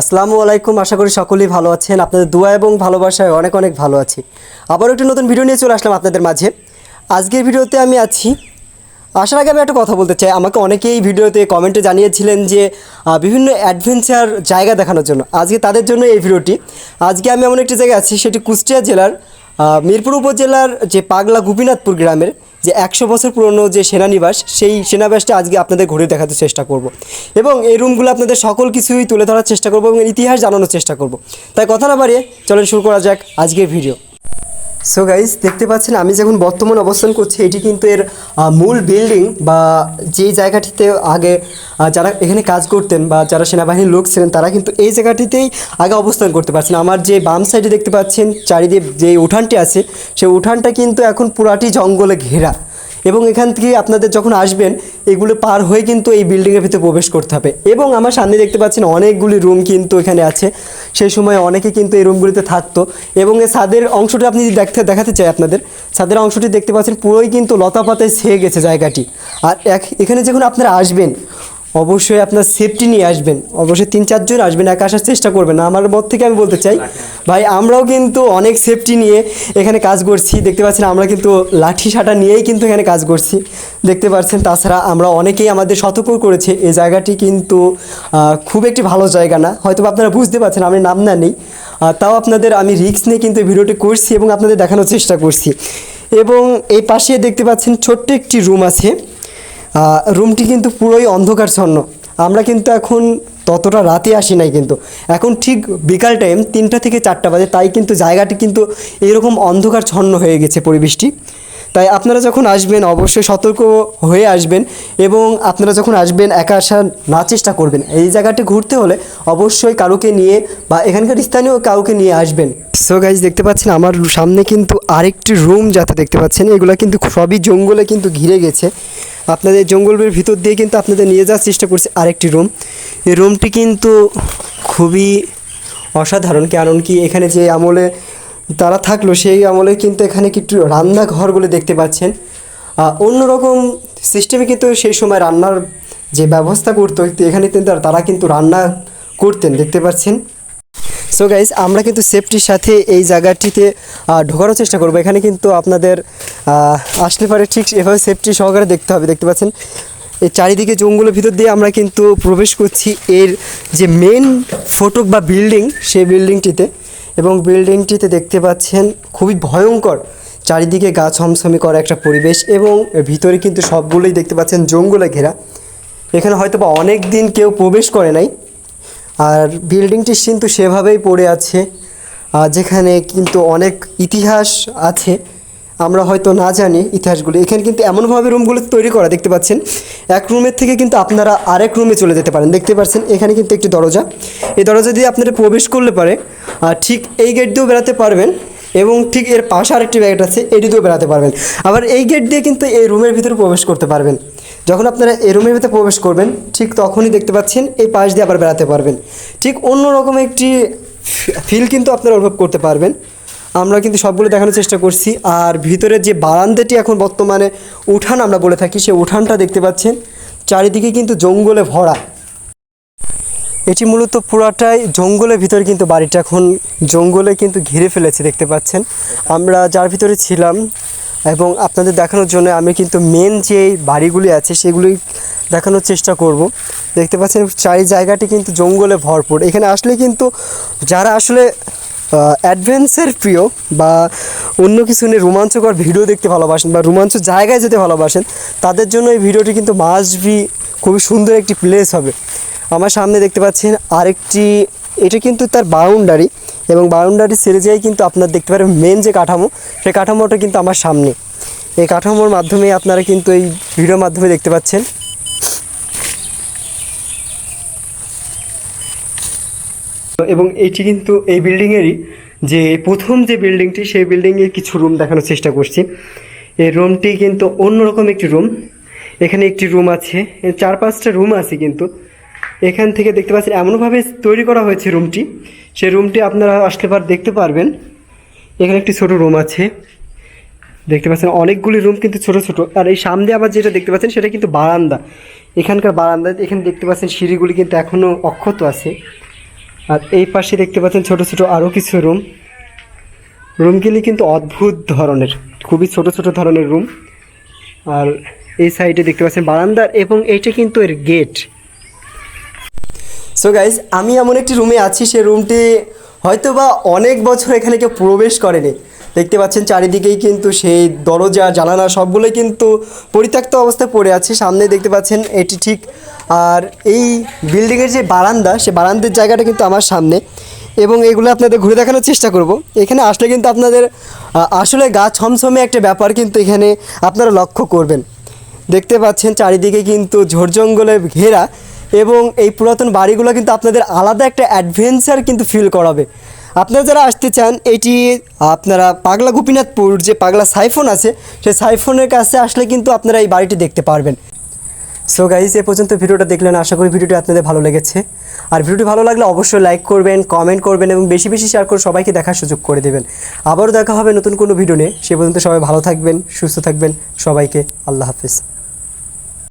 আসসালামু আলাইকুম, আশা করি সকলেই ভালো আছেন। আপনাদের দোয়া এবং ভালোবাসায় অনেক অনেক ভালো আছি। আবার একটি নতুন ভিডিও নিয়ে চলে আসলাম আপনাদের মাঝে। আজকের ভিডিওতে আমি আছি। আসার আগে আমি একটা কথা বলতে চাই। আমাকে অনেকেই ভিডিওতে কমেন্টে জানিয়েছিলেন যে বিভিন্ন অ্যাডভেঞ্চার জায়গা দেখানোর জন্য। আজকে তাদের জন্য এই ভিডিওটি। আজকে আমি এমন একটি জায়গায় আছি, সেটি কুষ্টিয়া জেলার মিরপুর উপজেলার যে পাগলা গোপীনাথপুর গ্রামের যে একশো বছর পুরনো যে সেনানিবাস, সেই সেনাবাসটা আজকে আপনাদের ঘুরে দেখাতে চেষ্টা করব। এবং এই রুমগুলো আপনাদের সকল কিছুই তুলে ধরার চেষ্টা করব এবং ইতিহাস জানানোর চেষ্টা করব। তাই কথা না বাড়িয়ে চলেন শুরু করা যাক আজকের ভিডিও। সো গাইজ দেখতে পাচ্ছেন, আমি যখন বর্তমান অবস্থান করছি, এটি কিন্তু এর মূল বিল্ডিং বা যে জায়গাটিতে আগে যারা এখানে কাজ করতেন বা যারা সেনাবাহিনীর লোক ছিলেন, তারা কিন্তু এই জায়গাটিতেই আগে অবস্থান করতে পারছেন। আমার যে বাম সাইডে দেখতে পাচ্ছেন, চারিদিকে যে উঠানটি আছে, সেই উঠানটা কিন্তু এখন পুরাটি জঙ্গলে ঘেরা। এবং এখান থেকে আপনাদের যখন আসবেন, এগুলো পার হয়ে কিন্তু এই বিল্ডিংয়ের ভিতরে প্রবেশ করতে হবে। এবং আমার সামনে দেখতে পাচ্ছেন অনেকগুলি রুম কিন্তু এখানে আছে। সেই সময় অনেকে কিন্তু এই রুমগুলিতে থাকতো। এবং এই ছাদের অংশটি আপনি যদি দেখতে, দেখাতে চাই আপনাদের, ছাদের অংশটি দেখতে পাচ্ছেন পুরোই কিন্তু লতাপাতায় ছেয়ে গেছে জায়গাটি। আর এক, এখানে যখন আপনারা আসবেন অবশ্যই আপনার সেফটি নিয়ে আসবেন। অবশ্যই তিন চারজন আসবেন, একা আসার চেষ্টা করবেন না। আমার মত থেকে আমি বলতে চাই, ভাই, আমরাও কিন্তু অনেক সেফটি নিয়ে এখানে কাজ করছি। দেখতে পাচ্ছেন, আমরা কিন্তু লাঠি, সাটা নিয়েই কিন্তু এখানে কাজ করছি। দেখতে পাচ্ছেন, তাছাড়া আমরা অনেকেই আমাদের সতর্ক করেছে। এই জায়গাটি কিন্তু খুব একটি ভালো জায়গা না। হয়তো আপনারা বুঝতে পারছেন, আমি নাম না নেই। তাও আপনাদের আমি রিস্ক নিয়ে কিন্তু ভিডিওটি করছি এবং আপনাদের দেখানোর চেষ্টা করছি। এবং এই পাশে দেখতে পাচ্ছেন, ছোট্ট একটি রুম আছে। রুমটি কিন্তু পুরোই অন্ধকারছন্ন। আমরা কিন্তু এখন ততটা রাতে আসি নাই কিন্তু। এখন ঠিক বিকাল টাইম তিনটা থেকে চারটা বাজে, তাই কিন্তু জায়গাটি কিন্তু এরকম অন্ধকার ছন্ন হয়ে গেছে পরিবেশটি। তাই আপনারা যখন আসবেন, অবশ্যই সতর্ক হয়ে আসবেন এবং আপনারা যখন আসবেন, একা আসার না চেষ্টা করবেন। এই জায়গাটি ঘুরতে হলে অবশ্যই কারোকে নিয়ে বা এখানকার স্থানীয় কাউকে নিয়ে আসবেন। সো গাইজ দেখতে পাচ্ছেন আমার সামনে কিন্তু আরেকটি রুম যাতে দেখতে পাচ্ছেন। এগুলো কিন্তু সবই জঙ্গলে কিন্তু ঘিরে গেছে। আপনাদের জঙ্গলের ভিতর দিয়ে কিন্তু আপনাদের নিয়ে যাওয়ার চেষ্টা করছে আরেকটি রুম। এই রুমটি কিন্তু খুবই অসাধারণ কারণ কি এখানে যে আমলে তারা থাকল সেই আমলে কিন্তু এখানে কিন্তু রান্নাঘরগুলো দেখতে পাচ্ছেন। অন্যরকম সিস্টেমে কিন্তু সেই সময় রান্নার যে ব্যবস্থা করতো এখানে কিন্তু তারা- কিন্তু রান্না করতেন, দেখতে পাচ্ছেন। সো গাইজ আমরা কিন্তু সেফটির সাথে এই জায়গাটিতে ঢোকানোর চেষ্টা করব। এখানে কিন্তু আপনাদের আসলে পারে ঠিক এভাবে সেফটি সহকারে দেখতে হবে, দেখতে পাচ্ছেন। এই চারিদিকে জঙ্গলের ভিতর দিয়ে আমরা কিন্তু প্রবেশ করছি। এর যে মেন ফটক বা বিল্ডিং সেই বিল্ডিংটিতে এবং বিল্ডিংটিতে দেখতে পাচ্ছেন খুবই ভয়ঙ্কর চারিদিকে গাছ হমসমি করা একটা পরিবেশ এবং ভিতরে কিন্তু সবগুলোই দেখতে পাচ্ছেন জঙ্গলে ঘেরা। এখানে হয়তো বা অনেক দিন কেউ প্রবেশ করে নাই। আর বিল্ডিংটি কিন্তু সেভাবেই পড়ে আছে। যেখানে কিন্তু অনেক ইতিহাস আছে। আমরা হয়তো না জানি ইতিহাসগুলো। এখানে কিন্তু এমনভাবে রুমগুলো তৈরি করা দেখতে পাচ্ছেন। এক রুমের থেকে কিন্তু আপনারা আরেক রুমে চলে যেতে পারেন। দেখতে পাচ্ছেন, এখানে কিন্তু একটি দরজা। এই দরজা দিয়ে আপনারা প্রবেশ করলে পারে, আর ঠিক এই গেট দিয়েও বেড়াতে পারবেন এবং ঠিক এর পাশে আরেকটি ব্যাগেট আছে, এটি দিয়েও বেড়াতে পারবেন। আবার এই গেট দিয়ে কিন্তু এই রুমের ভিতরে প্রবেশ করতে পারবেন। যখন আপনারা এই রুমের ভিতরে প্রবেশ করবেন, ঠিক তখনই দেখতে পাচ্ছেন, এই পাশ দিয়ে আবার বেড়াতে পারবেন। ঠিক অন্যরকম একটি ফিল কিন্তু আপনারা অনুভব করতে পারবেন। আমরা কিন্তু সবগুলো দেখানোর চেষ্টা করছি। আর ভিতরের যে বারান্দাটি এখন বর্তমানে উঠান আমরা বলে থাকি, সেই উঠানটা দেখতে পাচ্ছেন। চারিদিকে কিন্তু জঙ্গলে ভরা। এটি মূলত পুরাটাই জঙ্গলের ভিতরে কিন্তু বাড়িটা। এখন জঙ্গলে কিন্তু ঘিরে ফেলেছে দেখতে পাচ্ছেন। আমরা যার ভিতরে ছিলাম এবং আপনাদের দেখানোর জন্য আমি কিন্তু মেন যে বাড়িগুলি আছে, সেগুলি দেখানোর চেষ্টা করব। দেখতে পাচ্ছেন, চারি জায়গাটি কিন্তু জঙ্গলে ভরপুর। এখানে আসলে কিন্তু যারা আসলে অ্যাডভেঞ্চার প্রিয় বা অন্য কিছু নিয়ে রোমাঞ্চকর ভিডিও দেখতে ভালোবাসেন বা রোমাঞ্চ জায়গায় যেতে ভালোবাসেন, তাদের জন্য এই ভিডিওটি কিন্তু মাস্ট বি খুবই সুন্দর একটি প্লেস হবে। আমার সামনে দেখতে পাচ্ছেন আরেকটি, এটা কিন্তু তার বাউন্ডারি এবং বাউন্ডারি সেরে যেয়ে কিন্তু আপনার দেখতে পারেন মেন যে কাঠামো, সেই কাঠামোটা কিন্তু আমার সামনে। এই কাঠামোর মাধ্যমে আপনারা কিন্তু এই ভিডিওর মাধ্যমে দেখতে পাচ্ছেন এবং এটি কিন্তু এই বিল্ডিংয়েরই যে প্রথম যে বিল্ডিংটি, সেই বিল্ডিংয়ের কিছু রুম দেখানোর চেষ্টা করছি। এই রুমটি কিন্তু অন্যরকম একটি রুম এখানে একটি রুম আছে। চার পাঁচটা রুম আছে কিন্তু। এখান থেকে দেখতে পাচ্ছেন, এমনভাবে তৈরি করা হয়েছে রুমটি সেই রুমটি আপনারা আসলে পর দেখতে পারবেন। এখানে একটি ছোট রুম আছে। দেখতে পাচ্ছেন, অনেকগুলি রুম কিন্তু ছোট ছোট। আর এই সামনে আবার যেটা দেখতে পাচ্ছেন, সেটা কিন্তু বারান্দা। এখানকার বারান্দা এখানে দেখতে পাচ্ছেন, সিঁড়িগুলি কিন্তু এখনও অক্ষত আছে। আর এই পাশে দেখতে পাচ্ছেন ছোট ছোট আরও কিছু রুম। রুমগুলি কিন্তু অদ্ভুত ধরনের, খুবই ছোট ছোট ধরনের রুম। আর এই সাইডে দেখতে পাচ্ছেন বারান্দার এবং এইটা কিন্তু এর গেট। সো গাইজ আমি এমন একটি রুমে আছি, সে রুমটি হয়তোবা অনেক বছর এখানে কেউ প্রবেশ করেনি। দেখতে পাচ্ছেন চারিদিকেই কিন্তু সেই দরজা, জানালা সবগুলোই কিন্তু পরিত্যক্ত অবস্থায় পড়ে আছে। সামনে দেখতে পাচ্ছেন এটি ঠিক, আর এই বিল্ডিংয়ের যে বারান্দা, সে বারান্দার জায়গাটা কিন্তু আমার সামনে। এবং এগুলো আপনাদের ঘুরে দেখানোর চেষ্টা করব। এখানে আসলে কিন্তু আপনাদের আসলে গা ছমছমে একটা ব্যাপার কিন্তু এখানে আপনারা লক্ষ্য করবেন। দেখতে পাচ্ছেন চারিদিকে কিন্তু ঝোড় জঙ্গলে ঘেরা এবং এই পুরাতন বাড়িগুলো কিন্তু আপনাদের আলাদা একটা অ্যাডভেঞ্চার কিন্তু ফিল করাবে। আপনারা যারা আসতে চান, এটি আপনারা পাগলা গোপীনাথপুর যে পাগলা সাইফোন আছে, সেই সাইফোনের কাছে আসলে কিন্তু আপনারা এই বাড়িটি দেখতে পারবেন। সো গাইজ এ পর্যন্ত ভিডিওটা দেখলেন, আশা করি ভিডিওটি আপনাদের ভালো লেগেছে। আর ভিডিওটি ভালো লাগলে অবশ্যই লাইক করবেন কমেন্ট করবেন এবং বেশি বেশি শেয়ার করে সবাইকে দেখার সুযোগ করে দেবেন। আবারও দেখা হবে নতুন কোনো ভিডিও নিয়ে। সে পর্যন্ত সবাই ভালো থাকবেন, সুস্থ থাকবেন। সবাইকে আল্লাহ হাফিজ।